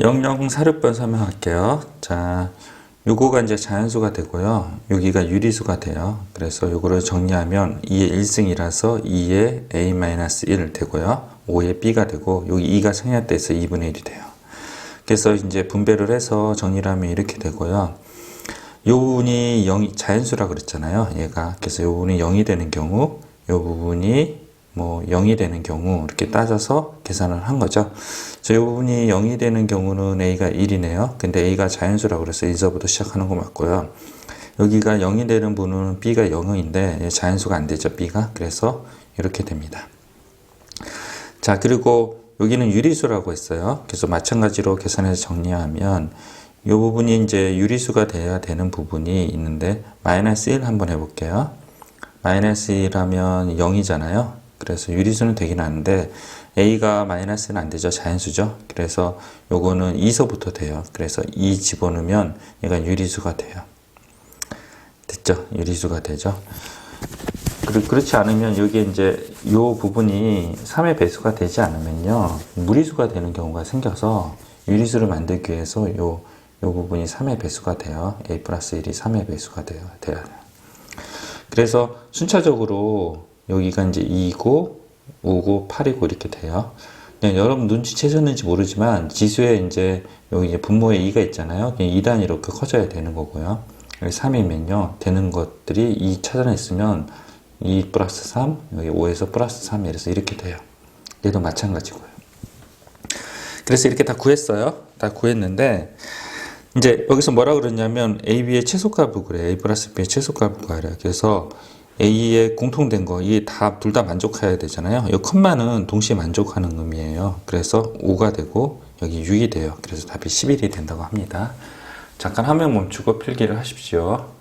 영영 사륙변 설명할게요. 자, 요거가 이제 자연수가 되고요. 여기가 유리수가 돼요. 그래서 요거를 정리하면 2의 1승이라서 2의 a-1 되고요. 5의 b가 되고 여기 2가 생략돼서 2분의 1이 돼요. 그래서 이제 분배를 해서 정리를 하면 이렇게 되고요. 요 부분이 0, 자연수라 그랬잖아요. 얘가. 그래서 요 부분이 0이 되는 경우, 요 부분이 뭐 0이 되는 경우 이렇게 따져서 계산을 한 거죠. 저요 부분이 0이 되는 경우는 a가 1이네요. 근데 a가 자연수라 그래서 1서부터 시작하는 거 맞고요. 여기가 0이 되는 부분은 b가 0인데 자연수가 안 되죠. b가. 그래서 이렇게 됩니다. 자, 그리고 여기는 유리수라고 했어요. 그래서 마찬가지로 계산해서 정리하면 이 부분이 이제 유리수가 돼야 되는 부분이 있는데 마이너스 1 한번 해볼게요. 마이너스 1 하면 0이잖아요. 그래서 유리수는 되긴 하는데 a가 마이너스는 안 되죠. 자연수죠. 그래서 요거는 2서부터 돼요. 그래서 2 집어넣으면 얘가 유리수가 돼요. 됐죠? 유리수가 되죠. 그리- 그렇지 않으면 여기 이제 이 부분이 3의 배수가 되지 않으면요 무리수가 되는 경우가 생겨서 유리수를 만들기 위해서 요, 요 부분이 3의 배수가 돼요 a 플러스 1이 3의 배수가 돼요 돼야 돼요 그래서 순차적으로 여기가 이제 2고 5고 8이고 이렇게 돼요. 그냥 여러분 눈치채셨는지 모르지만 지수에 이제 여기 분모에 2가 있잖아요. 2단위로 이렇게 커져야 되는 거고요. 3이면요. 되는 것들이 2 찾아냈으면 2 플러스 3 여기 5에서 플러스 3 이래서 이렇게 돼요. 얘도 마찬가지고요. 그래서 이렇게 다 구했어요. 다 구했는데 이제 여기서 뭐라 그러냐면 A, B의 최소값을 그래 A 플러스 B의 최소값을 구하래 그래서 A의 공통된 거 이게 다둘 다 만족해야 되잖아요. 이 컴마는 동시에 만족하는 의미예요. 그래서 5가 되고 여기 6이 돼요. 그래서 답이 11이 된다고 합니다. 잠깐 화면 멈추고 필기를 하십시오